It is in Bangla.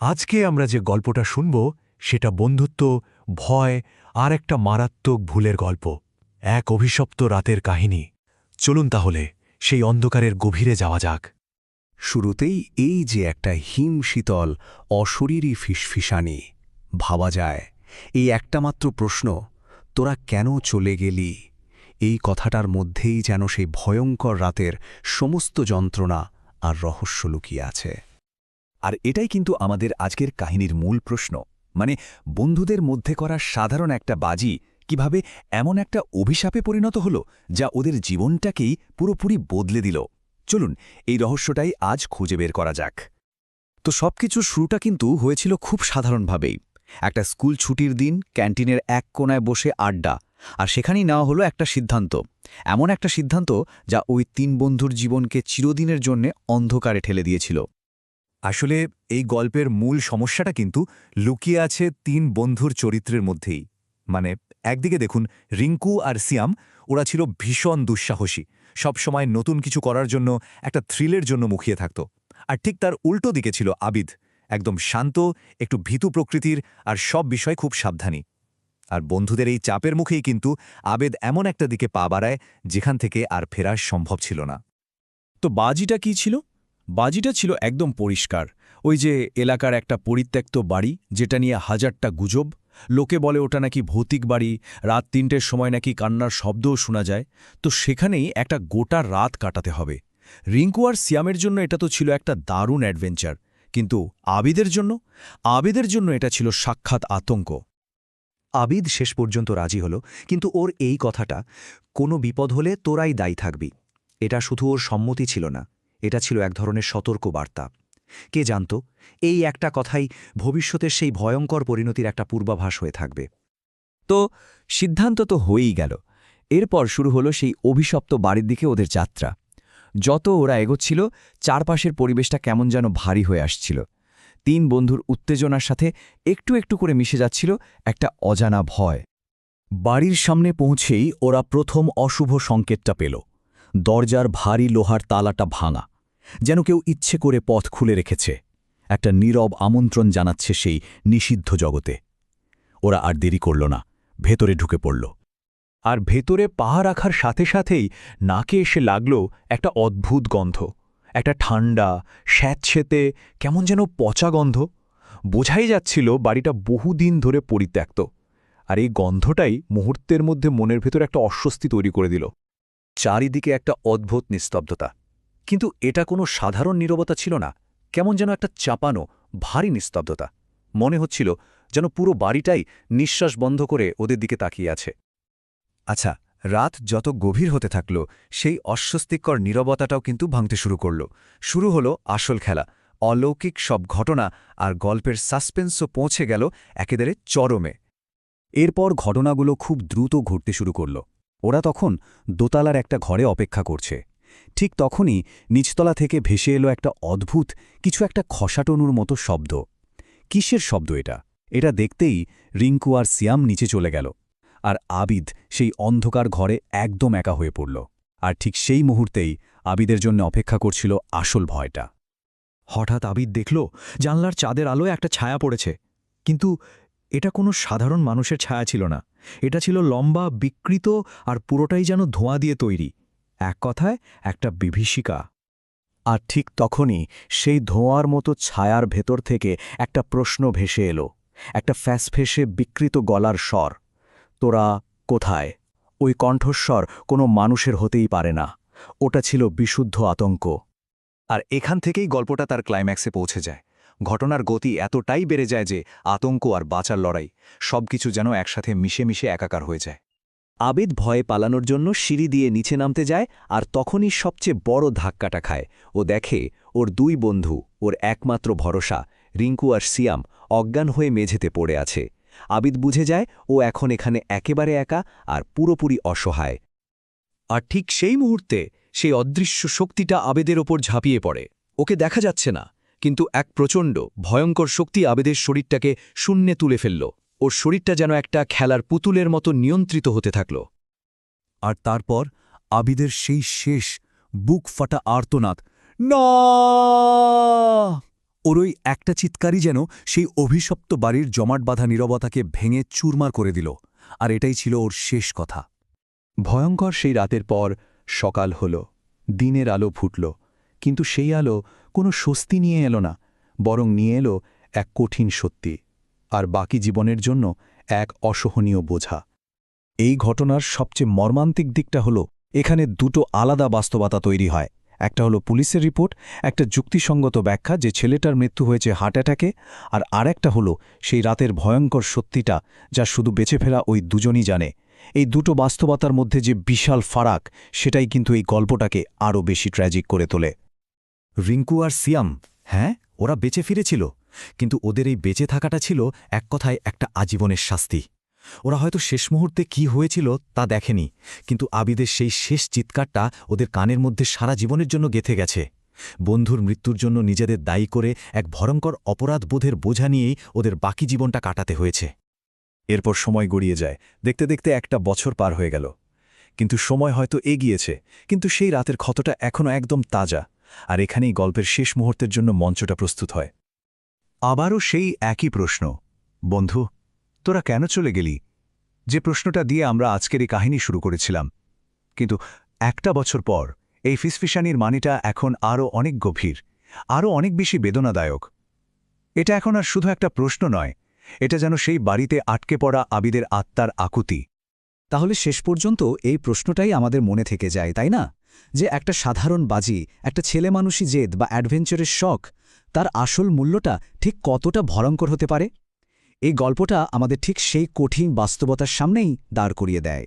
আজকে আমরা যে গল্পটা শুনব, সেটা বন্ধুত্ব, ভয় আর একটা মারাত্মক ভুলের গল্প, এক অভিশপ্ত রাতের কাহিনী। চলুন তাহলে সেই অন্ধকারের গভীরে যাওয়া যাক। শুরুতেই এই যে একটা হিম শীতল, অশরীরী ফিসফিসানি, ভাবা যায়। এই একটা মাত্র প্রশ্ন, তোরা কেন চলে গেলি? এই কথাটার মধ্যেই যেন সেই ভয়ঙ্কর রাতের সমস্ত যন্ত্রণা আর রহস্য লুকিয়ে আছে। আর এটাই কিন্তু আমাদের আজকের কাহিনীর মূল প্রশ্ন। মানে বন্ধুদের মধ্যে করা সাধারণ একটা বাজি কীভাবে এমন একটা অভিশাপে পরিণত হলো যা ওদের জীবনটাকেই পুরোপুরি বদলে দিল। চলুন, এই রহস্যটাই আজ খুঁজে বের করা যাক। তো সবকিছুর শুরুটা কিন্তু হয়েছিল খুব সাধারণভাবেই। একটা স্কুল ছুটির দিন ক্যান্টিনের এক কোনায় বসে আড্ডা, আর সেখানেই নেওয়া হলো একটা সিদ্ধান্ত। এমন একটা সিদ্ধান্ত যা ওই তিন বন্ধুর জীবনকে চিরদিনের জন্যে অন্ধকারে ঠেলে দিয়েছিল। আসলে এই গল্পের মূল সমস্যাটা কিন্তু লুকিয়ে আছে তিন বন্ধুর চরিত্রের মধ্যেই। মানে একদিকে দেখুন, রিঙ্কু আর সিয়াম, ওরা ছিল ভীষণ দুঃসাহসী। সবসময় নতুন কিছু করার জন্য, একটা থ্রিলের জন্য মুখিয়ে থাকত। আর ঠিক তার উল্টো দিকে ছিল আবিদ, একদম শান্ত, একটু ভীতু প্রকৃতির আর সব বিষয় খুব সাবধানী। আর বন্ধুদের এই চাপের মুখেই কিন্তু আবেদ এমন একটা দিকে পা বাড়ায়, যেখান থেকে আর ফেরা সম্ভব ছিল না। তো বাজিটা কি ছিল? বাজিটা ছিল একদম পরিষ্কার। ওই যে এলাকার একটা পরিত্যক্ত বাড়ি, যেটা নিয়ে হাজারটা গুজব। লোকে বলে ওটা নাকি ভৌতিক বাড়ি, রাত তিনটের সময় নাকি কান্নার শব্দও শোনা যায়। তো সেখানেই একটা গোটা রাত কাটাতে হবে। রিঙ্কু আর সিয়ামের জন্য এটা তো ছিল একটা দারুণ অ্যাডভেঞ্চার। কিন্তু আবিদের জন্য? আবিদের জন্য এটা ছিল সাক্ষাৎ আতঙ্ক। আবিদ শেষ পর্যন্ত রাজি হল, কিন্তু ওর এই কথাটা, কোনো বিপদ হলে তোরাই দায়ী থাকবি। এটা শুধু ওর সম্মতি ছিল না। এটা ছিল এক ধরনের সতর্ক বার্তা কে জানত, এই একটা কথাই ভবিষ্যতের সেই ভয়ঙ্কর পরিণতির একটা পূর্বাভাস হয়ে থাকবে। তো, সিদ্ধান্ত তো হয়েই গেল। এরপর শুরু হলো সেই অভিশপ্ত বাড়ির দিকে ওদের যাত্রা। যত ওরা এগোচ্ছিল, চারপাশের পরিবেশটা কেমন যেন ভারী হয়ে আসছিল। তিন বন্ধুর উত্তেজনার সাথে একটু একটু করে মিশে যাচ্ছিল একটা অজানা ভয়। বাড়ির সামনে পৌঁছেই ওরা প্রথম অশুভ সংকেতটা পেল। দরজার ভারী লোহার তালাটা ভাঙা। যেন কেউ ইচ্ছে করে পথ খুলে রেখেছে। একটা নীরব আমন্ত্রণ জানাচ্ছে সেই নিষিদ্ধ জগতে। ওরা আর দেরি করল না, ভেতরে ঢুকে পড়ল। আর ভেতরে পাহা রাখার সাথে সাথেই নাকে এসে লাগল একটা অদ্ভুত গন্ধ, একটা ঠান্ডা স্যাঁতসেতে, কেমন যেন পচা গন্ধ। বোঝাই যাচ্ছিল বাড়িটা বহুদিন ধরে পরিত্যক্ত, আর এই গন্ধটাই মুহূর্তের মধ্যে মনের ভেতর একটা অস্বস্তি তৈরি করে দিল। চারিদিকে একটা অদ্ভুত নিস্তব্ধতা। কিন্তু এটা কোনো সাধারণ নীরবতা ছিল না, কেমন যেন একটা চাপানো, ভারী নিস্তব্ধতা। মনে হচ্ছিল যেন পুরো বাড়িটাই নিঃশ্বাস বন্ধ করে ওদের দিকে তাকিয়ে আছে। আচ্ছা রাত যত গভীর হতে থাকল, সেই অস্বস্তিকর নীরবতাটাও কিন্তু ভাঙতে শুরু করল। শুরু হলো আসল খেলা, অলৌকিক সব ঘটনা আর গল্পের সাসপেন্সও পৌঁছে গেল একেবারে চরমে। এরপর ঘটনাগুলো খুব দ্রুত ঘটতে শুরু করল। ওরা তখন দোতালার একটা ঘরে অপেক্ষা করছে। ঠিক তখনই নিচতলা থেকে ভেসে এলো একটা অদ্ভুত, কিছু একটা খসাটনুর মতো শব্দ। কিসের শব্দ এটা? এটা দেখতেই রিঙ্কু আর সিয়াম নিচে চলে গেল, আর আবিদ সেই অন্ধকার ঘরে একদম একা হয়ে পড়ল। আর ঠিক সেই মুহূর্তেই আবিদের জন্য অপেক্ষা করছিল আসল ভয়টা। হঠাৎ আবিদ দেখল, জানলার চাঁদের আলোয় একটা ছায়া পড়েছে। কিন্তু এটা কোনো সাধারণ মানুষের ছায়া ছিল না। এটা ছিল লম্বা, বিকৃত, আর পুরোটাই যেন ধোঁয়া দিয়ে তৈরি। এক কথায় একটা বিভীষিকা। আর ঠিক তখনই সেই ধোঁয়ার মতো ছায়ার ভেতর থেকে একটা প্রশ্ন ভেসে এলো, একটা ফ্যাসফেসে বিকৃত গলার স্বর, তোরা কোথায়? ওই কণ্ঠস্বর কোনো মানুষের হতেই পারে না, ওটা ছিল বিশুদ্ধ আতঙ্ক। আর এখান থেকেই গল্পটা তার ক্লাইম্যাক্সে পৌঁছে যায়। ঘটনার গতি এতটাই বেড়ে যায় যে আতঙ্ক আর বাঁচার লড়াই সবকিছু যেন একসাথে মিশে মিশে একাকার হয়ে যায়। আবেদ ভয়ে পালানোর জন্য সিঁড়ি দিয়ে নিচে নামতে যায় আর তখনই সবচেয়ে বড় ধাক্কাটা খায়। ও দেখে ওর দুই বন্ধু, ওর একমাত্র ভরসা, রিঙ্কু আর সিয়াম, অজ্ঞান হয়ে মেঝেতে পড়ে আছে। আবিদ বুঝে যায় ও এখন এখানে একেবারে একা আর পুরোপুরি অসহায়। আর ঠিক সেই মুহূর্তে সেই অদৃশ্য শক্তিটা আবেদের ওপর ঝাঁপিয়ে পড়ে। ওকে দেখা যাচ্ছে না, কিন্তু এক প্রচণ্ড, ভয়ঙ্কর শক্তি আবেদের শরীরটাকে শূন্যে তুলে ফেলল। ওর শরীরটা যেন একটা খেলার পুতুলের মতো নিয়ন্ত্রিত হতে থাকল। আর তারপর আবিদের সেই শেষ বুক ফাটা আর্তনাদ, না! ওর ওই একটা চিৎকারই যেন সেই অভিশপ্ত বাড়ির জমাট বাঁধা নীরবতাকে ভেঙে চুরমার করে দিল, আর এটাই ছিল ওর শেষ কথা। ভয়ঙ্কর সেই রাতের পর সকাল হল, দিনের আলো ফুটল, কিন্তু সেই আলো কোনো স্বস্তি নিয়ে এলো না, বরং নিয়ে এলো এক কঠিন সত্যি। আর বাকি জীবনের জন্য এক অসহনীয় বোঝা। এই ঘটনার সবচেয়ে মর্মান্তিক দিকটা হলো, এখানে দুটো আলাদা বাস্তবতা তৈরি হয়। একটা হলো পুলিশের রিপোর্ট, একটা যুক্তিসঙ্গত ব্যাখ্যা যে ছেলেটার মৃত্যু হয়েছে হার্ট অ্যাটাকে, আর আরেকটা হলো সেই রাতের ভয়ঙ্কর সত্যিটা যা শুধু বেঁচে ফেরা ওই দুজনই জানে। এই দুটো বাস্তবতার মধ্যে যে বিশাল ফারাক, সেটাই কিন্তু এই গল্পটাকে আরও বেশি ট্র্যাজিক করে তোলে। রিঙ্কু আর সিয়াম হ্যাঁ? ওরা বেঁচে ফিরেছিল? কিন্তু ওদের এই বেঁচে থাকাটা ছিল এক কথায় একটা আজীবনের শাস্তি। ওরা হয়তো শেষ মুহূর্তে কি হয়েছিল তা দেখেনি, কিন্তু আবিদের সেই শেষ চিৎকারটা ওদের কানের মধ্যে সারা জীবনের জন্য গেথে গেছে। বন্ধুর মৃত্যুর জন্য নিজেদের দায়ী করে এক ভয়ঙ্কর অপরাধবোধের বোঝা নিয়েই ওদের বাকি জীবনটা কাটাতে হয়েছে। এরপর সময় গড়িয়ে যায়, দেখতে দেখতে একটা বছর পার হয়ে গেল। কিন্তু সময় হয়তো এগিয়েছে, কিন্তু সেই রাতের ক্ষতটা এখনও একদম তাজা, আর এখানেই গল্পের শেষ মুহূর্তের জন্য মঞ্চটা প্রস্তুত হয়। আবারও সেই একই প্রশ্ন। বন্ধু, তোরা কেন চলে গেলি? যে প্রশ্নটা দিয়ে আমরা আজকের এই কাহিনী শুরু করেছিলাম। কিন্তু একটা বছর পর এই ফিসফিসানির মানিটা এখন আরও অনেক গভীর, আরও অনেক বেশি বেদনাদায়ক। এটা এখন আর শুধু একটা প্রশ্ন নয়, এটা যেন সেই বাড়িতে আটকে পড়া আবিদের আত্মার আকুতি। তাহলে শেষ পর্যন্ত এই প্রশ্নটাই আমাদের মনে থেকে যায়, তাই না? যে একটা সাধারণ বাজি, একটা ছেলেমানুষি জেদ বা অ্যাডভেঞ্চারের শখ তার আসল মূল্যটা ঠিক কতটা ভয়ঙ্কর হতে পারে? এই গল্পটা আমাদের ঠিক সেই কঠিন বাস্তবতার সামনেই দাঁড় করিয়ে দেয়।